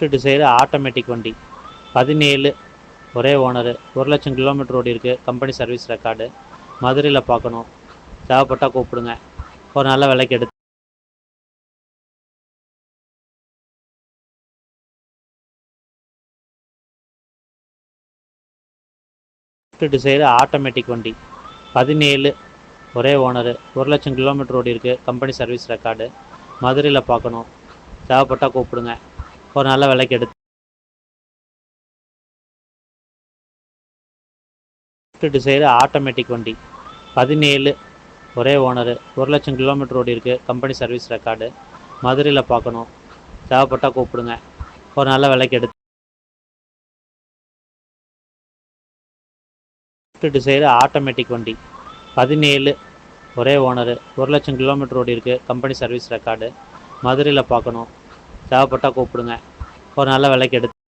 Swift desire automatic வண்டி. பதினேழு ஒரே ஓனரு ஒரு லட்சம் கிலோமீட்டர் ஓடி இருக்குது கம்பெனி சர்வீஸ் ரெக்கார்டு மதுரையில் பார்க்கணும். தேவைப்பட்டால் கூப்பிடுங்க. ஒரு நல்ல விலைக்கு எடுத்து ஸ்விஃப்ட் டிசைர் ஆட்டோமேட்டிக் வண்டி. பதினேழு ஒரே ஓனரு ஒரு லட்சம் கிலோமீட்டர் ஓடி இருக்குது கம்பெனி சர்வீஸ் ரெக்கார்டு மதுரையில் பார்க்கணும். தேவைப்பட்டால் கூப்பிடுங்க. ஒரு நல்ல விலைக்கு எடுத்து ஸ்விஃப்ட் டிசைர் ஆட்டோமேட்டிக் வண்டி. பதினேழு ஒரே ஓனரு ஒரு லட்சம் கிலோமீட்டர் ஓடி இருக்குது கம்பெனி சர்வீஸ் ரெக்கார்டு மதுரையில் பார்க்கணும். தேவைப்பட்டால் கூப்பிடுங்க. ஒரு நல்ல விலைக்கு எடுத்து ஸ்விஃப்ட் டிசைர் ஆட்டோமேட்டிக் வண்டி. பதினேழு ஒரே ஓனரு ஒரு லட்சம் கிலோமீட்டர் ஓடி இருக்குது கம்பெனி சர்வீஸ் ரெக்கார்டு மதுரையில் பார்க்கணும். தேவைப்பட்டால் கூப்பிடுங்க. ஒரு நல்ல விலைக்கு எடுத்து